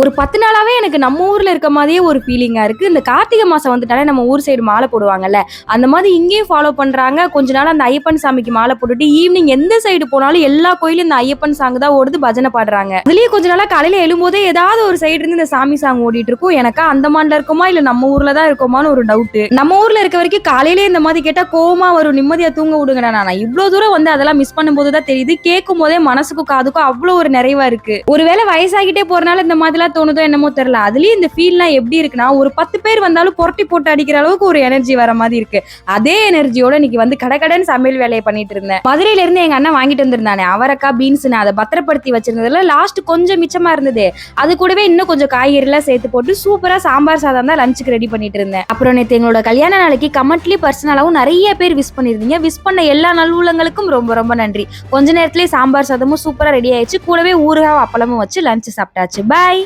ஒரு பத்து நாளாவே எனக்கு நம்ம ஊர்ல இருக்க மாதிரியே ஒரு ஃபீலிங்கா இருக்கு. இந்த கார்த்திகை மாசம் வந்துட்டாலே நம்ம ஊர் சைடு மாலை போடுவாங்கல்ல அந்த மாதிரி இங்கேயும் ஃபாலோ பண்றாங்க. கொஞ்ச நாள் அந்த ஐயப்பன் சாமிக்கு மாலை போட்டுட்டு ஈவினிங் எந்த சைடு போனாலும் எல்லா கோயிலும் இந்த ஐயப்பன் சாங் தான் ஓடுது பஜனை பாடுறாங்க. அதுலயே கொஞ்ச நாளா காலையில எழும்போதே ஏதாவது ஒரு சைடு இருந்து இந்த சாமி சாங் ஓடிட்டு இருக்கும். எனக்கா அந்தமான்ல இருக்குமா இல்ல நம்ம ஊர்ல தான் இருக்கோமான்னு ஒரு டவுட் நம்ம ஊர்ல இருக்க வரைக்கும் காலையில இந்த மாதிரி கேட்டா கோமா வரும். நிம்மதியா தூங்க விடுங்க நான். இவ்வளவு தூரம் வந்து அதெல்லாம் மிஸ் பண்ணும்போது தான் தெரியுது. கேட்கும் போதே மனசுக்கும் காதுக்கும் அவ்வளவு ஒரு நிறைவா இருக்கு. ஒருவேளை வயசாகிட்டே போறனால இந்த எல்லாம் தோணுதோ என்னமோ தெரியல. அதுலயும் இந்த ஃபீல்லாம் எப்படி இருக்குன்னா ஒரு பத்து பேர் வந்தாலும் புரட்டி போட்டு அடிக்கிற அளவுக்கு ஒரு எனர்ஜி வர மாதிரி இருக்கு. அதே எனர்ஜியோட இன்னைக்கு வந்து கடகடன்னு சமையல் வேலையை பண்ணிட்டு இருந்தேன். மதுரையில இருந்து எங்க அண்ணன் வாங்கிட்டு வந்திருந்தானே அவரக்காய் பீன்ஸ் நான் அதை பத்திரப்படுத்தி வச்சிருந்ததுல லாஸ்ட் கொஞ்சம் மிச்சமா இருந்தது. அது கூடவே இன்னும் கொஞ்சம் காய்கறிலாம் சேர்த்து போட்டு சூப்பரா சாம்பார் சாதம் தான் லஞ்சுக்கு ரெடி பண்ணிட்டு இருந்தேன். அப்புறம் நேற்று எங்களோட கல்யாண நாளைக்கு கமெண்ட்லி பர்சனலாவும் நிறைய பேர் விஷ் பண்ணிருந்தீங்க. விஷ் பண்ண எல்லா நல்லுள்ளங்களுக்கும் ரொம்ப ரொம்ப நன்றி. கொஞ்ச நேரத்திலே சாம்பார் சாதமும் சூப்பரா ரெடி ஆயிடுச்சு. கூடவே ஊறுகாய் அப்பளமும் வச்சு லஞ்ச் சாப்பிட்டாச்சு. பாய்